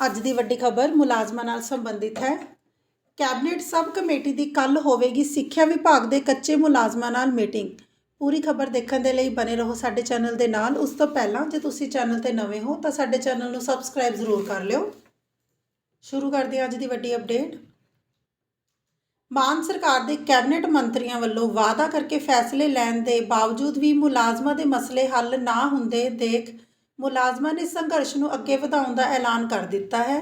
ਅੱਜ ਦੀ ਵੱਡੀ ਖਬਰ ਮੁਲਾਜ਼ਮਾਂ ਨਾਲ ਸੰਬੰਧਿਤ ਹੈ। ਕੈਬਨਿਟ ਸਬ ਕਮੇਟੀ ਦੀ ਕੱਲ ਹੋਵੇਗੀ ਸਿੱਖਿਆ ਵਿਭਾਗ ਦੇ ਕੱਚੇ ਮੁਲਾਜ਼ਮਾਂ ਨਾਲ ਮੀਟਿੰਗ। ਪੂਰੀ ਖਬਰ ਦੇਖਣ ਦੇ ਲਈ ਬਨੇ ਰਹੋ ਸਾਡੇ ਚੈਨਲ ਦੇ ਨਾਲ। ਉਸ ਤੋਂ ਪਹਿਲਾਂ ਜੇ ਤੁਸੀਂ ਚੈਨਲ ਤੇ ਨਵੇਂ ਹੋ ਤਾਂ ਸਾਡੇ ਚੈਨਲ ਨੂੰ ਸਬਸਕ੍ਰਾਈਬ ਜ਼ਰੂਰ ਕਰ ਲਿਓ। ਸ਼ੁਰੂ ਕਰਦੇ ਹਾਂ ਅੱਜ ਦੀ ਵੱਡੀ ਅਪਡੇਟ। ਮਾਨ ਸਰਕਾਰ ਦੇ ਕੈਬਨਿਟ ਮੰਤਰੀਆਂ ਵੱਲੋਂ ਵਾਅਦਾ ਕਰਕੇ ਫੈਸਲੇ ਲੈਣ ਦੇ ਬਾਵਜੂਦ ਵੀ ਮੁਲਾਜ਼ਮਾਂ ਦੇ ਮਸਲੇ ਹੱਲ ਨਾ ਹੁੰਦੇ ਦੇਖ ਮੁਲਾਜ਼ਮਾਂ ਨੇ ਸੰਘਰਸ਼ ਨੂੰ ਅੱਗੇ ਵਧਾਉਣ ਦਾ ਐਲਾਨ ਕਰ ਦਿੱਤਾ ਹੈ।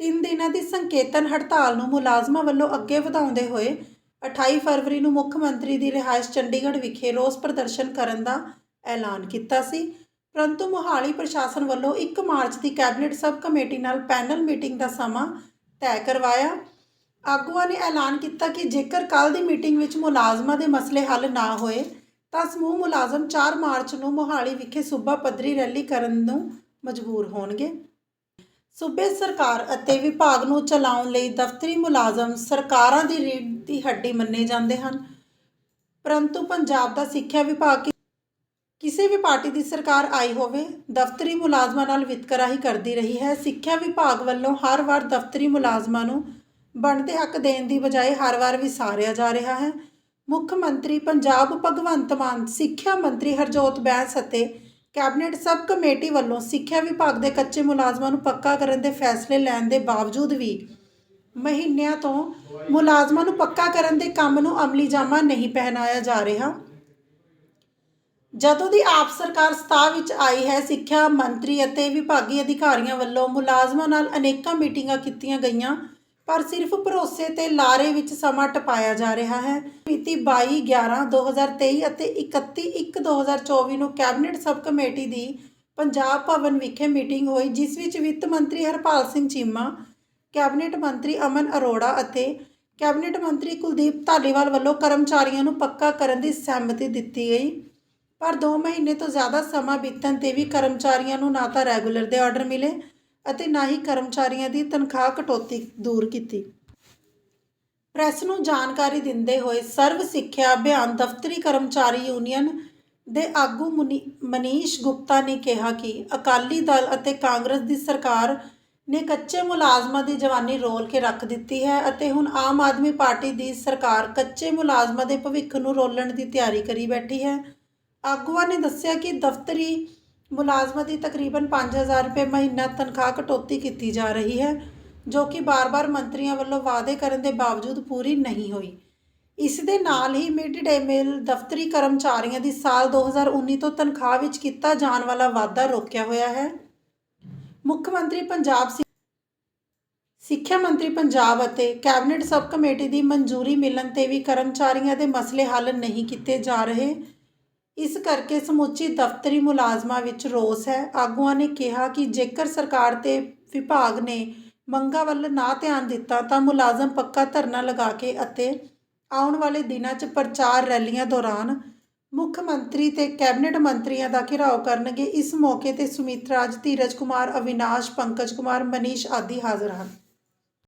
ਤਿੰਨ ਦਿਨਾਂ ਦੀ ਸੰਕੇਤਨ ਹੜਤਾਲ ਨੂੰ ਮੁਲਾਜ਼ਮਾਂ ਵੱਲੋਂ ਅੱਗੇ ਵਧਾਉਂਦੇ ਹੋਏ 28 ਫਰਵਰੀ ਨੂੰ ਮੁੱਖ ਮੰਤਰੀ ਦੀ ਰਿਹਾਇਸ਼ ਚੰਡੀਗੜ੍ਹ ਵਿਖੇ ਰੋਸ ਪ੍ਰਦਰਸ਼ਨ ਕਰਨ ਦਾ ਐਲਾਨ ਕੀਤਾ ਸੀ। ਪਰੰਤੂ ਮੋਹਾਲੀ ਪ੍ਰਸ਼ਾਸਨ ਵੱਲੋਂ 1 ਮਾਰਚ ਦੀ ਕੈਬਨਿਟ ਸਬ ਕਮੇਟੀ ਨਾਲ ਪੈਨਲ ਮੀਟਿੰਗ ਦਾ ਸਮਾਂ ਤੈਅ ਕਰਵਾਇਆ। ਆਗੂਆਂ ਨੇ ਐਲਾਨ ਕੀਤਾ ਕਿ ਜੇਕਰ ਕੱਲ ਦੀ ਮੀਟਿੰਗ ਵਿੱਚ ਮੁਲਾਜ਼ਮਾਂ ਦੇ ਮਸਲੇ ਹੱਲ ਨਾ ਹੋਏ ਤਾਂ ਸਮੂਹ ਮੁਲਾਜ਼ਮ 4 ਮਾਰਚ ਨੂੰ ਮੋਹਾਲੀ ਵਿਖੇ ਸੂਬਾ ਪੱਧਰੀ ਰੈਲੀ ਕਰਨ ਨੂੰ ਮਜਬੂਰ ਹੋਣਗੇ। ਸੂਬੇ ਸਰਕਾਰ ਅਤੇ ਵਿਭਾਗ ਨੂੰ ਚਲਾਉਣ ਲਈ ਦਫ਼ਤਰੀ ਮੁਲਾਜ਼ਮ ਸਰਕਾਰਾਂ ਦੀ ਰੀੜ੍ਹ ਦੀ ਹੱਡੀ ਮੰਨੇ ਜਾਂਦੇ ਹਨ। ਪਰੰਤੂ ਪੰਜਾਬ ਦਾ ਸਿੱਖਿਆ ਵਿਭਾਗ ਕਿਸੇ ਵੀ ਪਾਰਟੀ ਦੀ ਸਰਕਾਰ ਆਈ ਹੋਵੇ, ਦਫ਼ਤਰੀ ਮੁਲਾਜ਼ਮਾਂ ਨਾਲ ਵਿਤਕਰਾ ਹੀ ਕਰਦੀ ਰਹੀ ਹੈ। ਸਿੱਖਿਆ ਵਿਭਾਗ ਵੱਲੋਂ ਹਰ ਵਾਰ ਦਫ਼ਤਰੀ ਮੁਲਾਜ਼ਮਾਂ ਨੂੰ ਬਣਦੇ ਹੱਕ ਦੇਣ ਦੀ ਬਜਾਏ ਹਰ ਵਾਰ ਵਿਸਾਰਿਆ ਜਾ ਰਿਹਾ ਹੈ। ਮੁੱਖ ਮੰਤਰੀ ਪੰਜਾਬ ਭਗਵੰਤ ਮਾਨ, ਸਿੱਖਿਆ ਮੰਤਰੀ ਹਰਜੋਤ ਬੈਂਸ ਅਤੇ ਕੈਬਨਿਟ ਸਬ ਕਮੇਟੀ ਵੱਲੋਂ ਸਿੱਖਿਆ ਵਿਭਾਗ ਦੇ ਕੱਚੇ ਮੁਲਾਜ਼ਮਾਂ ਨੂੰ ਪੱਕਾ ਕਰਨ ਦੇ ਫੈਸਲੇ ਲੈਣ ਦੇ ਬਾਵਜੂਦ ਵੀ ਮਹੀਨਿਆਂ ਤੋਂ ਮੁਲਾਜ਼ਮਾਂ ਨੂੰ ਪੱਕਾ ਕਰਨ ਦੇ ਕੰਮ ਨੂੰ ਅਮਲੀ ਜਾਮਾ ਨਹੀਂ ਪਹਿਨਾਇਆ ਜਾ ਰਿਹਾ। ਜਦੋਂ ਦੀ ਆਪ ਸਰਕਾਰ ਸਤਾ ਵਿੱਚ ਆਈ ਹੈ, ਸਿੱਖਿਆ ਮੰਤਰੀ ਅਤੇ ਵਿਭਾਗੀ ਅਧਿਕਾਰੀਆਂ ਵੱਲੋਂ ਮੁਲਾਜ਼ਮਾਂ ਨਾਲ ਅਨੇਕਾਂ ਮੀਟਿੰਗਾਂ ਕੀਤੀਆਂ ਗਈਆਂ। ਪਰ ਸਿਰਫ ਭਰੋਸੇ ਤੇ ਲਾਰੇ ਵਿੱਚ ਸਮਾਂ ਟਪਾਇਆ ਜਾ ਰਿਹਾ ਹੈ। ਮਿਤੀ 22 11 2023 ਅਤੇ 31 1 2024 ਨੂੰ ਕੈਬਨਿਟ ਸਬ ਕਮੇਟੀ ਦੀ ਪੰਜਾਬ ਭਵਨ ਵਿਖੇ ਮੀਟਿੰਗ ਹੋਈ, ਜਿਸ ਵਿੱਚ ਵਿੱਤ ਮੰਤਰੀ ਹਰਪਾਲ ਸਿੰਘ ਚੀਮਾ, ਕੈਬਨਿਟ ਮੰਤਰੀ ਅਮਨ ਅਰੋੜਾ ਅਤੇ ਕੈਬਨਿਟ ਮੰਤਰੀ ਕੁਲਦੀਪ ਧਾਲੀਵਾਲ ਵੱਲੋਂ ਕਰਮਚਾਰੀਆਂ ਨੂੰ ਪੱਕਾ ਕਰਨ ਦੀ ਸਹਿਮਤੀ ਦਿੱਤੀ ਗਈ। ਪਰ 2 ਮਹੀਨੇ ਤੋਂ ਜ਼ਿਆਦਾ ਸਮਾਂ ਬੀਤਣ ਤੇ ਵੀ ਕਰਮਚਾਰੀਆਂ ਨੂੰ ਨਾ ਤਾਂ ਰੈਗੂਲਰ ਦੇ ਆਰਡਰ ਮਿਲੇ ਅਤੇ ਨਾ ਹੀ ਕਰਮਚਾਰੀਆਂ ਦੀ ਤਨਖਾਹ ਕਟੌਤੀ ਦੂਰ ਕੀਤੀ। ਪ੍ਰੈਸ ਨੂੰ ਜਾਣਕਾਰੀ ਦਿੰਦੇ ਹੋਏ ਸਰਵ ਸਿੱਖਿਆ ਅਭਿਆਨ ਦਫ਼ਤਰੀ ਕਰਮਚਾਰੀ ਯੂਨੀਅਨ ਦੇ ਆਗੂ ਮੁਨੀ- ਮਨੀਸ਼ ਗੁਪਤਾ ਨੇ ਕਿਹਾ ਕਿ ਅਕਾਲੀ ਦਲ ਅਤੇ ਕਾਂਗਰਸ ਦੀ ਸਰਕਾਰ ਨੇ ਕੱਚੇ ਮੁਲਾਜ਼ਮਾਂ ਦੀ ਜਵਾਨੀ ਰੋਲ ਕੇ ਰੱਖ ਦਿੱਤੀ ਹੈ ਅਤੇ ਹੁਣ ਆਮ ਆਦਮੀ ਪਾਰਟੀ ਦੀ ਸਰਕਾਰ ਕੱਚੇ ਮੁਲਾਜ਼ਮਾਂ ਦੇ ਭਵਿੱਖ ਨੂੰ ਰੋਲਣ ਦੀ ਤਿਆਰੀ ਕਰੀ ਬੈਠੀ ਹੈ। ਆਗੂਆਂ ਨੇ ਦੱਸਿਆ ਕਿ ਦਫ਼ਤਰੀ ਮੁਲਾਜ਼ਮਾਂ ਦੀ ਤਕਰੀਬਨ 5000 ਰੁਪਏ ਮਹੀਨਾ ਤਨਖਾਹ ਕਟੌਤੀ ਕੀਤੀ ਜਾ ਰਹੀ ਹੈ, ਜੋ ਕਿ ਬਾਰ-ਬਾਰ ਮੰਤਰੀਆਂ ਵੱਲੋਂ ਵਾਅਦੇ ਕਰਨ ਦੇ ਬਾਵਜੂਦ ਪੂਰੀ ਨਹੀਂ ਹੋਈ। ਇਸ ਦੇ ਨਾਲ ਹੀ ਮਿਡ ਡੇ ਮੀਲ ਦਫ਼ਤਰੀ ਕਰਮਚਾਰੀਆਂ ਦੀ ਸਾਲ 2019 ਤੋਂ ਤਨਖਾਹ ਵਿੱਚ ਕੀਤਾ ਜਾਣ ਵਾਲਾ ਵਾਧਾ ਰੋਕਿਆ ਹੋਇਆ ਹੈ। ਮੁੱਖ ਮੰਤਰੀ ਪੰਜਾਬ ਸਿ- ਸਿੱਖਿਆ ਮੰਤਰੀ ਪੰਜਾਬ ਅਤੇ ਕੈਬਨਿਟ ਸਬ ਕਮੇਟੀ ਦੀ ਮਨਜ਼ੂਰੀ ਮਿਲਣ ਤੇ ਵੀ ਕਰਮਚਾਰੀਆਂ ਦੇ ਮਸਲੇ ਹੱਲ ਨਹੀਂ ਕੀਤੇ ਜਾ ਰਹੇ। ਇਸ ਕਰਕੇ ਸਮੁੱਚੀ ਦਫ਼ਤਰੀ ਮੁਲਾਜ਼ਮਾਂ ਵਿੱਚ ਰੋਸ ਹੈ। ਆਗੂਆਂ ਨੇ ਕਿਹਾ ਕਿ ਜੇਕਰ ਸਰਕਾਰ ਤੇ ਵਿਭਾਗ ਨੇ ਮੰਗਾਂ ਵੱਲ ਨਾ ਧਿਆਨ ਦਿੱਤਾ ਤਾਂ ਮੁਲਾਜ਼ਮ ਪੱਕਾ ਧਰਨਾ ਲਗਾ ਕੇ ਅਤੇ ਆਉਣ ਵਾਲੇ ਦਿਨਾਂ 'ਚ ਪ੍ਰਚਾਰ ਰੈਲੀਆਂ ਦੌਰਾਨ ਮੁੱਖ ਮੰਤਰੀ ਤੇ ਕੈਬਨਿਟ ਮੰਤਰੀਆਂ ਦਾ ਘਿਰਾਓ ਕਰਨਗੇ। ਇਸ ਮੌਕੇ ਤੇ ਸੁਮਿਤ ਰਾਜ ਧੀਰਜ ਕੁਮਾਰ, ਅਵਿਨਾਸ਼, ਪੰਕਜ ਕੁਮਾਰ, ਮਨੀਸ਼ ਆਦਿ ਹਾਜ਼ਰ ਹਨ।